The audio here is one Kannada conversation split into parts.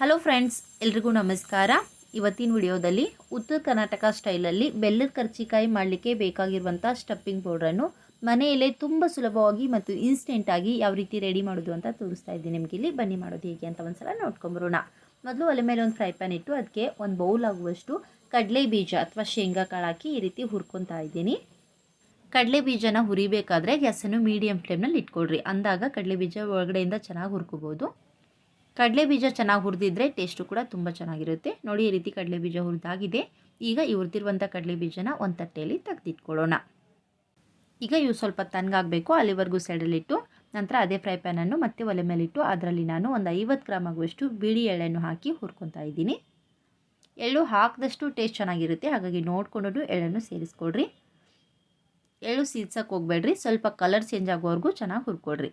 ಹಲೋ ಫ್ರೆಂಡ್ಸ್ ಎಲ್ರಿಗೂ ನಮಸ್ಕಾರ. ಇವತ್ತಿನ ವಿಡಿಯೋದಲ್ಲಿ ಉತ್ತರ ಕರ್ನಾಟಕ ಸ್ಟೈಲಲ್ಲಿ ಬೆಲ್ಲದ ಕರ್ಚಿಕಾಯಿ ಮಾಡಲಿಕ್ಕೆ ಬೇಕಾಗಿರುವಂಥ ಸ್ಟಪ್ಪಿಂಗ್ ಪೌಡ್ರನ್ನು ಮನೆಯಲ್ಲೇ ತುಂಬ ಸುಲಭವಾಗಿ ಮತ್ತು ಇನ್ಸ್ಟೆಂಟಾಗಿ ಯಾವ ರೀತಿ ರೆಡಿ ಮಾಡೋದು ಅಂತ ತೋರಿಸ್ತಾ ಇದ್ದೀನಿ ನಿಮಗೆ ಇಲ್ಲಿ. ಬನ್ನಿ ಮಾಡೋದು ಹೇಗೆ ಅಂತ ಒಂದು ಸಲ ನೋಡ್ಕೊಂಬರೋಣ. ಮೊದಲು ಒಲೆ ಮೇಲೆ ಒಂದು ಫ್ರೈ ಪ್ಯಾನ್ ಇಟ್ಟು ಅದಕ್ಕೆ ಒಂದು ಬೌಲ್ ಆಗುವಷ್ಟು ಕಡಲೆ ಬೀಜ ಅಥವಾ ಶೇಂಗಾ ಕಾಳು ಹಾಕಿ ಈ ರೀತಿ ಹುರ್ಕೊತಾ ಇದ್ದೀನಿ. ಕಡಲೆ ಬೀಜನ ಹುರಿಬೇಕಾದ್ರೆ ಗ್ಯಾಸನ್ನು ಮೀಡಿಯಂ ಫ್ಲೇಮ್ನಲ್ಲಿ ಇಟ್ಕೊಳ್ರಿ. ಅಂದಾಗ ಕಡಲೆ ಬೀಜ ಒಳಗಡೆಯಿಂದ ಚೆನ್ನಾಗಿ ಹುರ್ಕೋಬೋದು. ಕಡಲೆ ಬೀಜ ಚೆನ್ನಾಗಿ ಹುರಿದಿದ್ರೆ ಟೇಸ್ಟು ಕೂಡ ತುಂಬ ಚೆನ್ನಾಗಿರುತ್ತೆ. ನೋಡಿ, ಈ ರೀತಿ ಕಡಲೆ ಬೀಜ ಹುರಿದಾಗಿದೆ. ಈಗ ಈ ಹುರಿದಿರುವಂಥ ಕಡಲೆ ಬೀಜನ ಒಂದು ತಟ್ಟೆಯಲ್ಲಿ ತೆಗೆದಿಟ್ಕೊಳ್ಳೋಣ. ಈಗ ಇವು ಸ್ವಲ್ಪ ತಣ್ಣಗಾಗಬೇಕು, ಅಲ್ಲಿವರೆಗೂ ಸೈಡಲ್ಲಿಟ್ಟು ನಂತರ ಅದೇ ಫ್ರೈ ಪ್ಯಾನನ್ನು ಮತ್ತೆ ಒಲೆ ಮೇಲಿಟ್ಟು, ಅದರಲ್ಲಿ ನಾನು ಒಂದು ಐವತ್ತು ಗ್ರಾಮ್ ಆಗುವಷ್ಟು ಬಿಳಿ ಎಳ್ಳೆಯನ್ನು ಹಾಕಿ ಹುರ್ಕೊತಾ ಇದ್ದೀನಿ. ಎಳ್ಳು ಹಾಕಿದಷ್ಟು ಟೇಸ್ಟ್ ಚೆನ್ನಾಗಿರುತ್ತೆ, ಹಾಗಾಗಿ ನೋಡಿಕೊಂಡು ಎಳ್ಳನ್ನು ಸೇರಿಸ್ಕೊಡ್ರಿ. ಎಳ್ಳು ಸೀದ್ಸಕ್ಕೆ ಹೋಗಬೇಡ್ರಿ, ಸ್ವಲ್ಪ ಕಲರ್ ಚೇಂಜ್ ಆಗೋವರೆಗೂ ಚೆನ್ನಾಗಿ ಹುರ್ಕೊಡ್ರಿ.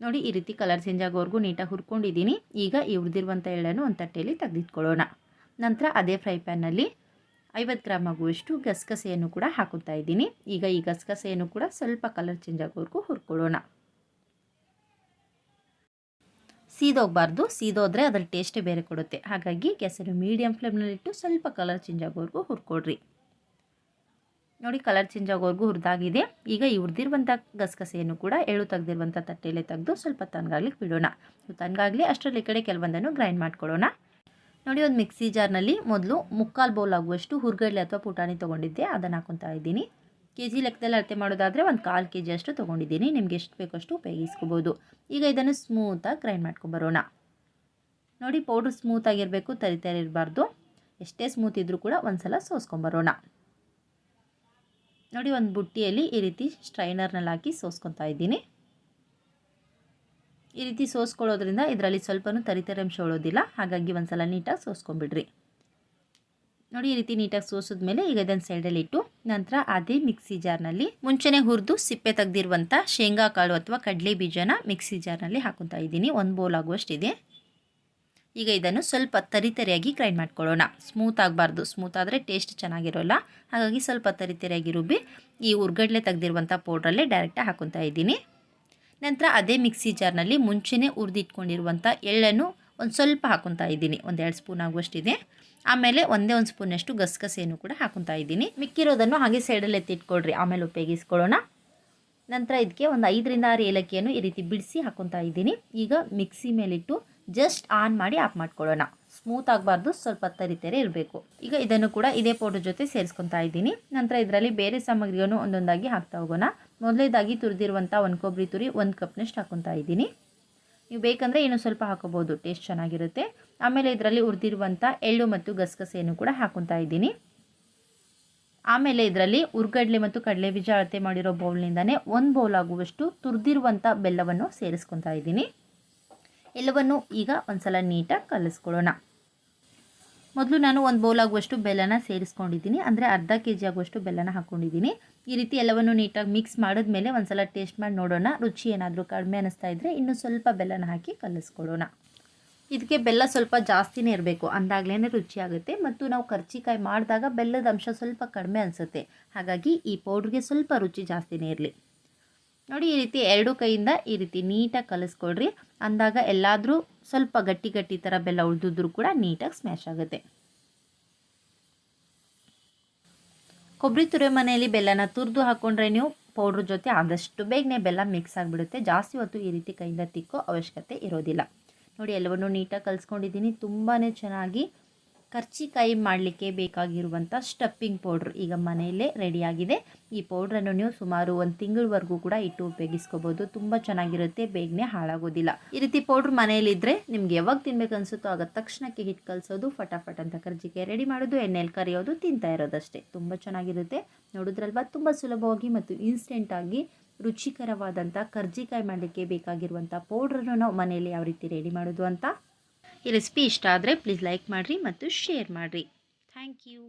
ನೋಡಿ ಈ ರೀತಿ ಕಲರ್ ಚೇಂಜ್ ಆಗೋವರೆಗೂ ನೀಟಾಗಿ ಹುರ್ಕೊಂಡಿದ್ದೀನಿ. ಈಗ ಈ ಹುರಿದಿರುವಂಥ ಎಳ್ಳನ್ನು ಒಂದು ತಟ್ಟೆಯಲ್ಲಿ ತೆಗೆದಿಟ್ಕೊಳ್ಳೋಣ. ನಂತರ ಅದೇ ಫ್ರೈ ಪ್ಯಾನಲ್ಲಿ ಐವತ್ತು ಗ್ರಾಮ್ ಆಗುವಷ್ಟು ಗಸಗಸೆಯನ್ನು ಕೂಡ ಹಾಕುತ್ತಾ ಇದ್ದೀನಿ. ಈಗ ಈ ಗಸಗಸೆಯನ್ನು ಕೂಡ ಸ್ವಲ್ಪ ಕಲರ್ ಚೇಂಜ್ ಆಗೋವರೆಗೂ ಹುರ್ಕೊಳ್ಳೋಣ. ಸೀದೋಗಬಾರ್ದು. ಸೀದೋದ್ರೆ ಅದರ ಟೇಸ್ಟೇ ಬೇರೆ ಕೊಡುತ್ತೆ. ಹಾಗಾಗಿ ಗ್ಯಾಸನ್ನು ಮೀಡಿಯಂ ಫ್ಲೇಮ್ನಲ್ಲಿಟ್ಟು ಸ್ವಲ್ಪ ಕಲರ್ ಚೇಂಜ್ ಆಗೋವರೆಗೂ ಹುರ್ಕೊಡ್ರಿ ನೋಡಿ ಕಲರ್ ಚೇಂಜ್ ಆಗೋವರೆಗೂ ಹುರಿದಾಗಿದೆ. ಈಗ ಈ ಹುರಿದಿರುವಂಥ ಗಸಗಸೆಯನ್ನು ಕೂಡ ಎಳ್ಳು ತೆಗೆದಿರುವಂಥ ತಟ್ಟೆಯಲ್ಲೇ ತೆಗೆದು ಸ್ವಲ್ಪ ತನ್ಗಾಗ್ಲಿಕ್ಕೆ ಬಿಡೋಣ. ತನ್ಗಾಗಲಿ ಅಷ್ಟರಲ್ಲಿ ಕಡೆ ಕೆಲವೊಂದನ್ನು ಗ್ರೈಂಡ್ ಮಾಡ್ಕೊಳ್ಳೋಣ. ನೋಡಿ ಒಂದು ಮಿಕ್ಸಿ ಜಾರ್ನಲ್ಲಿ ಮೊದಲು ಮುಕ್ಕಾಲು ಬೌಲ್ ಆಗುವಷ್ಟು ಹುರ್ಗಡ್ಲೆ ಅಥವಾ ಪುಟಾಣಿ ತೊಗೊಂಡಿದ್ದೆ, ಅದನ್ನು ಹಾಕೊತಾ ಇದ್ದೀನಿ. ಕೆ ಜಿ ಲೆಕ್ಕದಲ್ಲಿ ಅಳತೆ ಮಾಡೋದಾದರೆ ಒಂದು ಕಾಲು ಕೆ ಜಿ ಅಷ್ಟು ತೊಗೊಂಡಿದ್ದೀನಿ. ನಿಮ್ಗೆ ಎಷ್ಟು ಬೇಕಷ್ಟು ಉಪಯೋಗಿಸ್ಕೋಬೋದು. ಈಗ ಇದನ್ನು ಸ್ಮೂತಾಗಿ ಗ್ರೈಂಡ್ ಮಾಡ್ಕೊಂಬರೋಣ ನೋಡಿ ಪೌಡ್ರ್ ಸ್ಮೂತಾಗಿರಬೇಕು ತರಿತರಿರಬಾರ್ದು ಎಷ್ಟೇ ಸ್ಮೂತ್ ಇದ್ದರೂ ಕೂಡ ಒಂದು ಸಲ ಸೋಸ್ಕೊಂಬರೋಣ ನೋಡಿ, ಒಂದು ಬುಟ್ಟಿಯಲ್ಲಿ ಈ ರೀತಿ ಸ್ಟ್ರೈನರ್ನಲ್ಲಿ ಹಾಕಿ ಸೋಸ್ಕೊತಾ ಇದ್ದೀನಿ. ಈ ರೀತಿ ಸೋಸ್ಕೊಳ್ಳೋದ್ರಿಂದ ಇದರಲ್ಲಿ ಸ್ವಲ್ಪನೂ ತರಿತರಂಶ ಅಂಶ ಉಳೋದಿಲ್ಲ. ಹಾಗಾಗಿ ಒಂದು ಸಲ ನೀಟಾಗಿ ಸೋಸ್ಕೊಂಬಿಡ್ರಿ ನೋಡಿ, ಈ ರೀತಿ ನೀಟಾಗಿ ಸೋಸಿದ್ಮೇಲೆ ಈಗ ಇದನ್ನು ಸೈಡಲ್ಲಿ ಇಟ್ಟು ನಂತರ ಅದೇ ಮಿಕ್ಸಿ ಜಾರ್ನಲ್ಲಿ ಮುಂಚೆನೇ ಹುರಿದು ಸಿಪ್ಪೆ ತೆಗೆದಿರುವಂಥ ಶೇಂಗಾ ಕಾಳು ಅಥವಾ ಕಡಲೆ ಬೀಜನ ಮಿಕ್ಸಿ ಜಾರ್ನಲ್ಲಿ ಹಾಕೊತಾ ಇದ್ದೀನಿ. ಒಂದು ಬೌಲ್ ಆಗುವಷ್ಟಿದೆ. ಈಗ ಇದನ್ನು ಸ್ವಲ್ಪ ತರಿತರಿಯಾಗಿ ಗ್ರೈಂಡ್ ಮಾಡ್ಕೊಳ್ಳೋಣ. ಸ್ಮೂತ್ ಆಗಬಾರ್ದು. ಸ್ಮೂತ್ ಆದರೆ ಟೇಸ್ಟ್ ಚೆನ್ನಾಗಿರೋಲ್ಲ. ಹಾಗಾಗಿ ಸ್ವಲ್ಪ ತರಿತರಿಯಾಗಿ ರುಬ್ಬಿ ಈ ಉರ್ಗಡ್ಲೆ ತೆಗೆದಿರುವಂಥ ಪೌಡ್ರಲ್ಲೇ ಡೈರೆಕ್ಟಾಗಿ ಹಾಕೊತಾ ಇದ್ದೀನಿ. ನಂತರ ಅದೇ ಮಿಕ್ಸಿ ಜಾರ್ನಲ್ಲಿ ಮುಂಚೆನೇ ಹುರಿದಿಟ್ಕೊಂಡಿರುವಂಥ ಎಳ್ಳನ್ನು ಒಂದು ಸ್ವಲ್ಪ ಹಾಕೊತಾ ಇದ್ದೀನಿ. ಒಂದು ಎರಡು ಸ್ಪೂನ್ ಆಗುವಷ್ಟಿದೆ. ಆಮೇಲೆ ಒಂದೇ ಒಂದು ಸ್ಪೂನಷ್ಟು ಗಸಗಸೆಯನ್ನು ಕೂಡ ಹಾಕೊತಾ ಇದ್ದೀನಿ. ಮಿಕ್ಕಿರೋದನ್ನು ಹಾಗೆ ಸೈಡಲ್ಲಿ ಎತ್ತಿಟ್ಕೊಳ್ರಿ ಆಮೇಲೆ ಉಪಯೋಗಿಸ್ಕೊಳ್ಳೋಣ. ನಂತರ ಇದಕ್ಕೆ ಒಂದು ಐದರಿಂದ ಆರು ಏಲಕ್ಕಿಯನ್ನು ಈ ರೀತಿ ಬಿಡಿಸಿ ಹಾಕೊತಾ ಇದ್ದೀನಿ. ಈಗ ಮಿಕ್ಸಿ ಮೇಲಿಟ್ಟು ಜಸ್ಟ್ ಆನ್ ಮಾಡಿ ಆಫ್ ಮಾಡ್ಕೊಳ್ಳೋಣ. ಸ್ಮೂತ್ ಆಗಬಾರ್ದು, ಸ್ವಲ್ಪ ತರಿತೇರೆ ಇರಬೇಕು. ಈಗ ಇದನ್ನು ಕೂಡ ಇದೇ ಪೌಡರ್ ಜೊತೆ ಸೇರಿಸ್ಕೊತಾ ಇದ್ದೀನಿ. ನಂತರ ಇದರಲ್ಲಿ ಬೇರೆ ಸಾಮಗ್ರಿಯನ್ನು ಒಂದೊಂದಾಗಿ ಹಾಕ್ತಾ ಹೋಗೋಣ. ಮೊದಲೇದಾಗಿ ತುರಿದಿರುವಂಥ ಒಂದು ಕೊಬ್ಬರಿ ತುರಿ, ಒಂದು ಕಪ್ನಷ್ಟು ಹಾಕೊತಾ ಇದ್ದೀನಿ. ನೀವು ಬೇಕಂದರೆ ಇನ್ನೂ ಸ್ವಲ್ಪ ಹಾಕೋಬೋದು ಟೇಸ್ಟ್ ಚೆನ್ನಾಗಿರುತ್ತೆ. ಆಮೇಲೆ ಇದರಲ್ಲಿ ಹುರಿದಿರುವಂಥ ಎಳ್ಳು ಮತ್ತು ಗಸಗಸೆಯನ್ನು ಕೂಡ ಹಾಕೊತಾ ಇದ್ದೀನಿ. ಆಮೇಲೆ ಇದರಲ್ಲಿ ಉರ್ಗಡ್ಲೆ ಮತ್ತು ಕಡಲೆ ಬೀಜ ಅಳತೆ ಮಾಡಿರೋ ಬೌಲ್ನಿಂದನೇ ಒಂದು ಬೌಲ್ ಆಗುವಷ್ಟು ತುರಿದಿರುವಂಥ ಬೆಲ್ಲವನ್ನು ಸೇರಿಸ್ಕೊತಾ ಇದ್ದೀನಿ. ಎಲ್ಲವನ್ನು ಈಗ ಒಂದ್ಸಲ ನೀಟಾಗಿ ಕಲಿಸ್ಕೊಳ್ಳೋಣ. ಮೊದಲು ನಾನು ಒಂದು ಬೌಲ್ ಆಗುವಷ್ಟು ಬೆಲ್ಲನ ಸೇರಿಸ್ಕೊಂಡಿದ್ದೀನಿ. ಅಂದರೆ ಅರ್ಧ ಕೆ ಜಿ ಆಗುವಷ್ಟು ಬೆಲ್ಲನ ಹಾಕ್ಕೊಂಡಿದ್ದೀನಿ. ಈ ರೀತಿ ಎಲ್ಲವನ್ನು ನೀಟಾಗಿ ಮಿಕ್ಸ್ ಮಾಡಿದ್ಮೇಲೆ ಒಂದ್ಸಲ ಟೇಸ್ಟ್ ಮಾಡಿ ನೋಡೋಣ. ರುಚಿ ಏನಾದರೂ ಕಡಿಮೆ ಅನ್ನಿಸ್ತಾ ಇದ್ದರೆ ಇನ್ನೂ ಸ್ವಲ್ಪ ಬೆಲ್ಲನ ಹಾಕಿ ಕಲಿಸ್ಕೊಳ್ಳೋಣ. ಇದಕ್ಕೆ ಬೆಲ್ಲ ಸ್ವಲ್ಪ ಜಾಸ್ತಿನೇ ಇರಬೇಕು. ಅಂದಾಗಲೇ ರುಚಿಯಾಗುತ್ತೆ ಮತ್ತು ನಾವು ಕರ್ಚಿಕಾಯಿ ಮಾಡಿದಾಗ ಬೆಲ್ಲದ ಅಂಶ ಸ್ವಲ್ಪ ಕಡಿಮೆ ಅನಿಸುತ್ತೆ. ಹಾಗಾಗಿ ಈ ಪೌಡ್ರಿಗೆ ಸ್ವಲ್ಪ ರುಚಿ ಜಾಸ್ತಿನೇ ಇರಲಿ. ನೋಡಿ ಈ ರೀತಿ ಎರಡು ಕೈಯಿಂದ ಈ ರೀತಿ ನೀಟಾಗಿ ಕಲಿಸ್ಕೊಡ್ರಿ ಅಂದಾಗ ಎಲ್ಲಾದರೂ ಸ್ವಲ್ಪ ಗಟ್ಟಿ ಗಟ್ಟಿ ಥರ ಬೆಲ್ಲ ಉಳಿದಿದ್ರು ಕೂಡ ನೀಟಾಗಿ ಸ್ಮ್ಯಾಶ್ ಆಗುತ್ತೆ. ಕೊಬ್ಬರಿ ತುರಿ ಮನೆಯಲ್ಲಿ ಬೆಲ್ಲನ ತುರಿದು ಹಾಕ್ಕೊಂಡ್ರೆ ನೀವು ಪೌಡ್ರ್ ಜೊತೆ ಆದಷ್ಟು ಬೇಗನೆ ಬೆಲ್ಲ ಮಿಕ್ಸ್ ಆಗಿಬಿಡುತ್ತೆ. ಜಾಸ್ತಿ ಹೊತ್ತು ಈ ರೀತಿ ಕೈಯಿಂದ ತಿಕ್ಕೋ ಅವಶ್ಯಕತೆ ಇರೋದಿಲ್ಲ. ನೋಡಿ ಎಲ್ಲವನ್ನು ನೀಟಾಗಿ ಕಲಿಸ್ಕೊಂಡಿದ್ದೀನಿ. ತುಂಬಾ ಚೆನ್ನಾಗಿ ಕರ್ಚಿಕಾಯಿ ಮಾಡಲಿಕ್ಕೆ ಬೇಕಾಗಿರುವಂಥ ಸ್ಟಪ್ಪಿಂಗ್ ಪೌಡ್ರ್ ಈಗ ಮನೆಯಲ್ಲೇ ರೆಡಿಯಾಗಿದೆ ಈ ಪೌಡ್ರನ್ನು ನೀವು ಸುಮಾರು ಒಂದು ತಿಂಗಳವರೆಗೂ ಕೂಡ ಇಟ್ಟು ಉಪಯೋಗಿಸ್ಕೋಬೋದು. ತುಂಬ ಚೆನ್ನಾಗಿರುತ್ತೆ, ಬೇಗನೆ ಹಾಳಾಗೋದಿಲ್ಲ. ಈ ರೀತಿ ಪೌಡ್ರ್ ಮನೆಯಲ್ಲಿದ್ದರೆ ನಿಮ್ಗೆ ಯಾವಾಗ ತಿನ್ಬೇಕು ಅನಿಸುತ್ತೋ ಆಗ ತಕ್ಷಣಕ್ಕೆ ಹಿಟ್ಟು ಕಲಿಸೋದು, ಫಟಾಫಟ್ ಅಂತ ಕರ್ಜಿಕಾಯಿ ರೆಡಿ ಮಾಡೋದು ಎಣ್ಣೆಯಲ್ಲಿ ಕರಿಯೋದು, ತಿಂತಾ ಇರೋದಷ್ಟೇ. ತುಂಬ ಚೆನ್ನಾಗಿರುತ್ತೆ. ನೋಡಿದ್ರಲ್ವಾ? ತುಂಬ ಸುಲಭವಾಗಿ ಮತ್ತು ಇನ್ಸ್ಟೆಂಟಾಗಿ ರುಚಿಕರವಾದಂಥ ಕರ್ಜಿಕಾಯಿ ಮಾಡಲಿಕ್ಕೆ ಬೇಕಾಗಿರುವಂಥ ಪೌಡ್ರನ್ನು ನಾವು ಮನೆಯಲ್ಲಿ ಯಾವ ರೀತಿ ರೆಡಿ ಮಾಡೋದು ಅಂತ ಈ ರೆಸಿಪಿ ಇಷ್ಟ ಆದರೆ ಪ್ಲೀಸ್ ಲೈಕ್ ಮಾಡಿರಿ ಮತ್ತು ಶೇರ್ ಮಾಡಿರಿ. Thank you